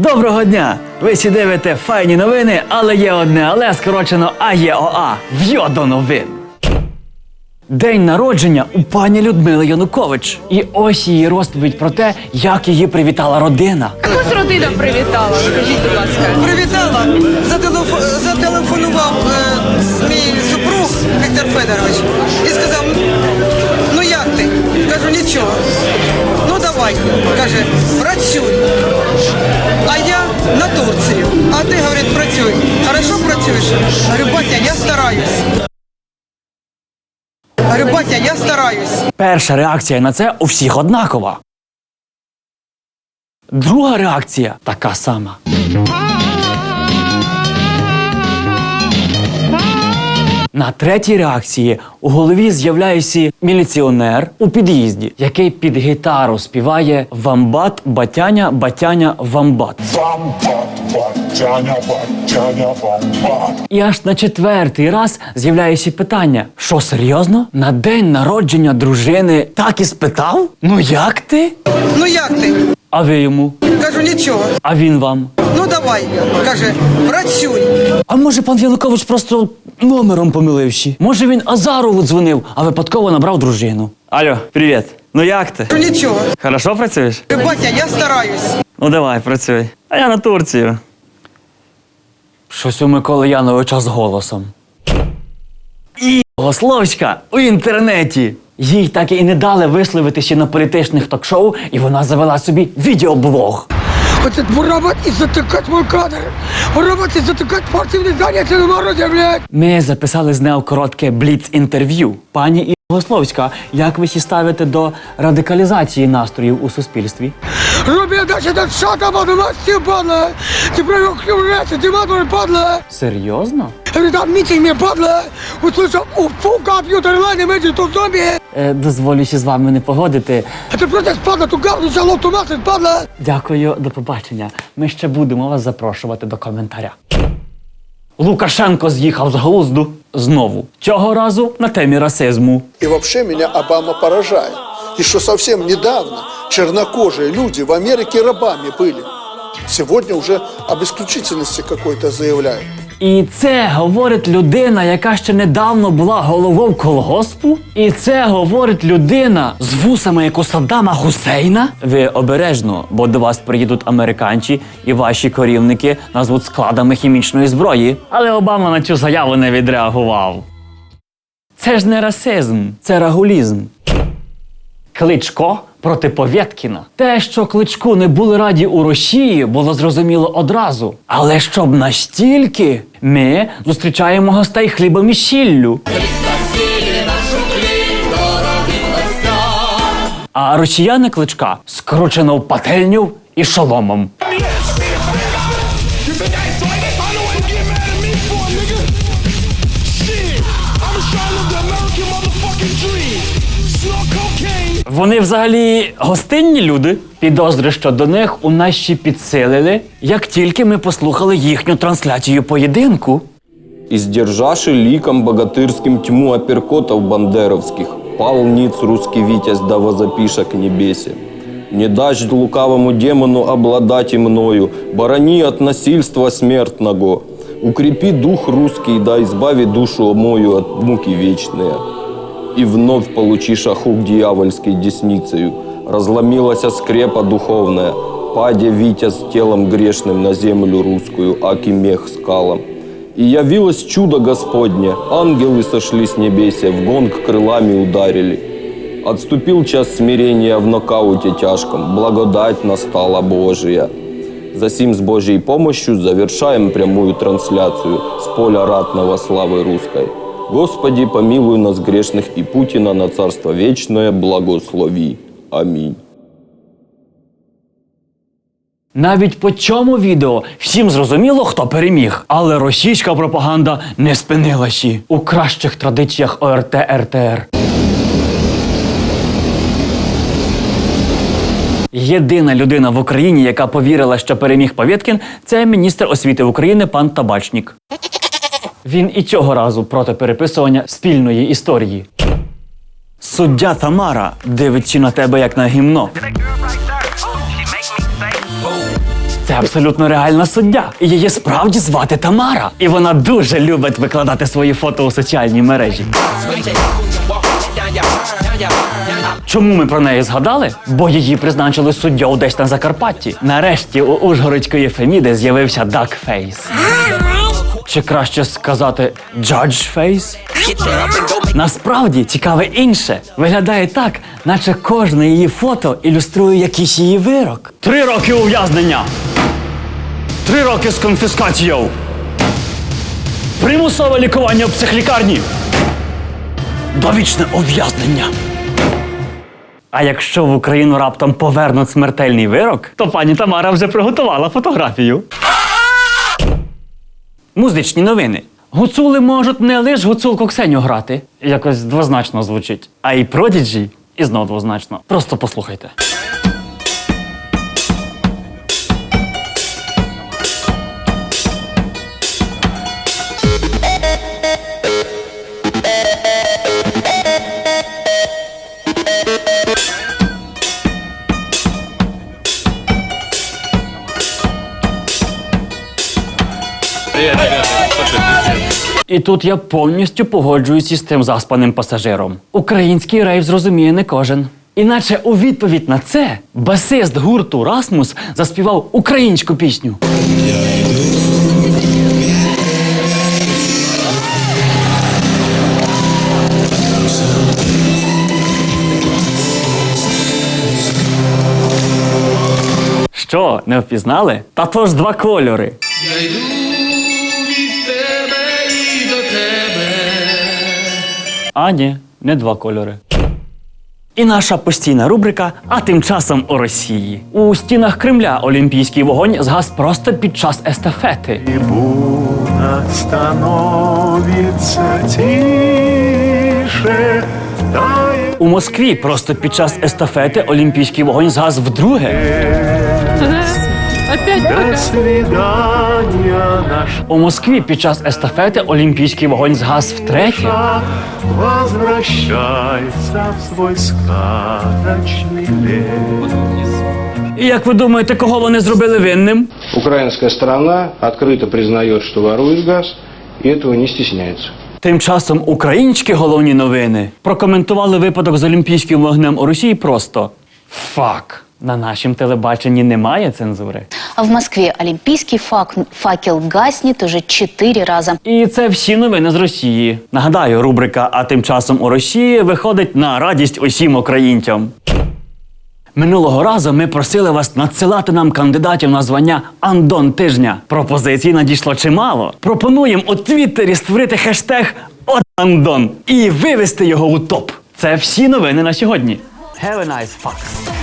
Доброго дня! Ви всі дивите файні новини, але є одне але скорочено АЄОА. В'йо до новин. День народження у пані Людмили Янукович. І ось її розповідь про те, як її привітала родина. Якось родина привітала, скажіть, будь ласка. Привітала, зателефо- зателефонував е, мій супруг Віктор Федорович і сказав: ну як ти? Кажу, нічого. Ну давай, каже, працюй. На Турцію. А ти, говорить, працюй. Хорошо працюєш? Говорю, батя, я стараюсь. Говорю, батя, я стараюсь. Перша реакція на це у всіх однакова. Друга реакція така сама. На третій реакції у голові з'являється міліціонер у під'їзді, який під гітару співає Вамбат, батяня, батяня, вамбат. Бам-бам, батяня, батяня, бам-бам. І аж на четвертий раз з'являється питання: що серйозно? На день народження дружини так і спитав? Ну як ти? Ну як ти? А ви йому? Кажу, нічого. А він вам? Ну давай, каже, працюй. А може пан Янукович просто номером помиливши? Може він Азарову дзвонив, а випадково набрав дружину. Алло, привіт. Ну як ти? Кажу, нічого. Хорошо працюєш? Батя, я стараюсь. Ну давай, працюй. А я на Турцію. Щось у Миколи Яновича з голосом. І Гословська у інтернеті. Їй так і не дали висловитися на політичних ток-шоу, і вона завела собі відеоблог. Хочет воровать и затыкать мой кадр. Воровать и затыкать спортивные занятия на морозе, блядь. Ми записали з нею коротке бліц-інтерв'ю. Пані Інна Гословська, як ви сі ставите до радикалізації настроїв у суспільстві? Руби, дальше этот шага, падла, ты падла. Ты провел хлюрец, ты матур, падла. Серйозно? Говорит, там митинг мне, падла. Услышал, уфу, компьютер, лайны, мэджи, тут зомби. Е, дозволюся з вами не погодити. А ты протест, падла, ту говну, шалом, ту масок, падла. Дякую, до побачення. Ми ще будемо вас запрошувати до коментаря. Лукашенко з'їхав з глузду знову. Цього разу на темі расизму. И вообще меня Обама поражает. И что совсем недавно чернокожие люди в Америке рабами были. Сегодня уже об исключительности какой-то заявляют. І це говорить людина, яка ще недавно була головою колгоспу. І це говорить людина з вусами, як у Саддама Хусейна. Ви обережно, бо до вас приїдуть американці, і ваші корівники назвуть складами хімічної зброї. Але Обама на цю заяву не відреагував. Це ж не расизм, це рагулізм. Кличко проти Повєткіна. Те, що кличку не були раді у Росії, було зрозуміло одразу. Але щоб настільки, ми зустрічаємо гостей хлібом і сіллю. А росіяни кличка скручено в пательню і шоломом. Вони взагалі гостинні люди. Підозри щодо них у ще підсилили, як тільки ми послухали їхню трансляцію поєдинку. Издержаши ликом богатырским тьму апперкотов бандеровских, пал ниц русский витязь да возопиша к небесе. Не дашь лукавому демону обладать мною, борони от насильства смертного. Укрепи дух русский, да избави душу мою от муки вечные. И вновь получи шахук дьявольской десницею. Разломилась скрепа духовная, падя витязь телом грешным на землю русскую, аки мех скалом. И явилось чудо Господне, ангелы сошли с небеся, в гонг крылами ударили. Отступил час смирения в нокауте тяжком, благодать настала Божия. Засим с Божьей помощью завершаем прямую трансляцию с поля ратного славы русской. Господи, помилуй нас грешных и Путина на царство вечное благослови. Аминь. Навіть по цьому відео всім зрозуміло, хто переміг. Але російська пропаганда не спинилася у кращих традиціях ОРТ РТР. Єдина людина в Україні, яка повірила, що переміг Повєткін, це міністр освіти України пан Табачнік. Він і цього разу проти переписування спільної історії. Суддя Тамара дивиться на тебе як на гімно. Це абсолютно реальна суддя. І її справді звати Тамара. І вона дуже любить викладати свої фото у соціальні мережі. Чому ми про неї згадали? Бо її призначили суддєю десь на Закарпатті. Нарешті у Ужгородської Феміди з'явився Дакфейс. Чи краще сказати Джаджфейс? Насправді цікаве інше. Виглядає так, наче кожне її фото ілюструє якийсь її вирок. Три роки ув'язнення. Три роки з конфіскацією. Примусове лікування в психлікарні. Довічне ув'язнення. А якщо в Україну раптом повернуть смертельний вирок, то пані Тамара вже приготувала фотографію. Музичні новини. Гуцули можуть не лише гуцулку Ксеню грати. Якось двозначно звучить. А і продіджі і знов двозначно. Просто послухайте. І тут я повністю погоджуюсь із тим заспаним пасажиром. Український рейв зрозуміє не кожен. Іначе у відповідь на це басист гурту Расмус заспівав українську пісню. Що, не впізнали? Та то ж два кольори. А ні, не два кольори. І наша постійна рубрика А тим часом у Росії. У стінах Кремля олімпійський вогонь згас просто під час естафети. Трибуна становится тише, тает У Москві просто під час естафети олімпійський вогонь згас вдруге. Опять до пока. свидания наш У Москві під час естафети олімпійський вогонь згас втретє. шаг возвращается в свой сказочный лес. І як ви думаєте, кого вони зробили винним? Украинская сторона открыто признает, что ворует газ, и этого не стесняется. Тим часом українські головні новини прокоментували випадок з олімпійським вогнем у Росії просто фак. На нашім телебаченні немає цензури. А в Москве олимпийский фак- факел гаснет уже четыре раза. І це всі новини з Росії. Нагадаю, рубрика А тим часом у Росії виходить на радість усім українцям. Минулого разу ми просили вас надсилати нам кандидатів на звання Андон тижня. Пропозицій надійшло чимало. Пропонуємо у Твіттері створити хештег «От Андон і вивести його у топ. Це всі новини на сьогодні. Have a nice fuck.